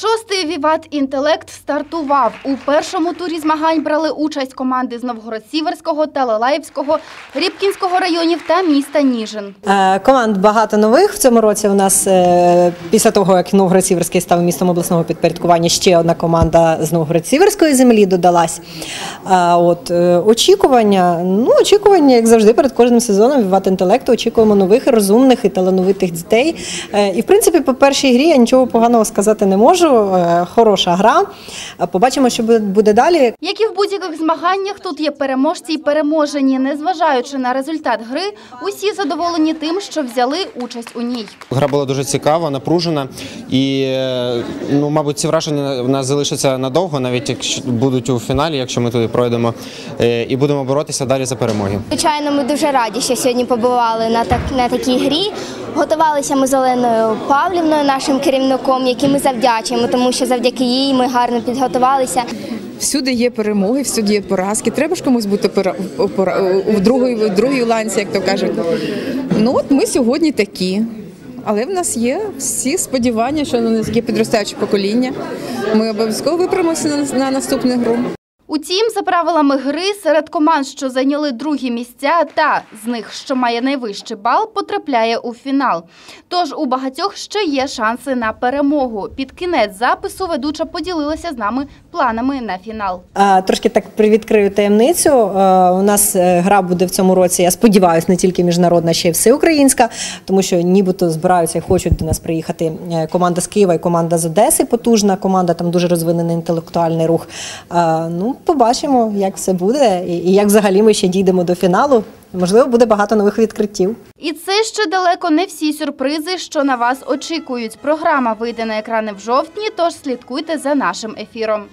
Шостий Віват Інтелект стартував. У першому турі змагань брали участь команди з Новгород-Сіверського, Талалаївського, Рібкінського районів та міста Ніжин. Е, Команд багато нових в цьому році. У нас е, після того, як Новгород-Сіверський став містом обласного підпорядкування, ще одна команда з Новгород-Сіверської землі додалась. От е, очікування, ну очікування, як завжди, перед кожним сезоном Віват інтелекту очікуємо нових, розумних і талановитих дітей. І в принципі, по першій грі я нічого поганого сказати не можу. Е, Хороша гра. Побачимо, що буде- далі. Як і в будь-яких змаганнях, тут є переможці і переможені. Незважаючи на результат гри, усі задоволені тим, що взяли участь у ній. Гра була дуже цікава, напружена, і е, ну, мабуть, ці враження в нас залишаться надовго, навіть якщо будуть у фіналі, якщо ми туди пройдемо, е, і будемо боротися далі за перемоги. Звичайно, ми дуже раді, що сьогодні побували на так на такій грі. Готувалися ми з Оленою Павлівною, нашим керівником, яким ми завдячуємо, тому що завдяки їй ми гарно підготувалися. Всюди є перемоги, всюди є поразки. Треба ж комусь бути пора- в другій в другій ланці, як то кажуть. Ну от ми сьогодні такі. Але в нас є всі сподівання, що на нас є підростаюче покоління. Ми обов'язково виправимося на наступну гру. Утім, за правилами гри, серед команд, що зайняли другі місця, та з них, що має найвищий бал, потрапляє у фінал. Тож у багатьох ще є шанси на перемогу. Під кінець запису ведуча поділилася з нами планами на фінал. Трошки так привідкрию таємницю. У нас е, гра буде в цьому році. Я сподіваюся, не тільки міжнародна, ще й всеукраїнська, тому що нібито збираються і хочуть до нас приїхати е, команда з Києва і команда з Одеси. Потужна команда, там дуже розвинений інтелектуальний рух. Ну, побачимо, як все буде, і як взагалі ми ще дійдемо до фіналу. Можливо, буде багато нових відкриттів. І це ще далеко не всі сюрпризи, що на вас очікують. Програма вийде на екрани в жовтні, тож слідкуйте за нашим ефіром.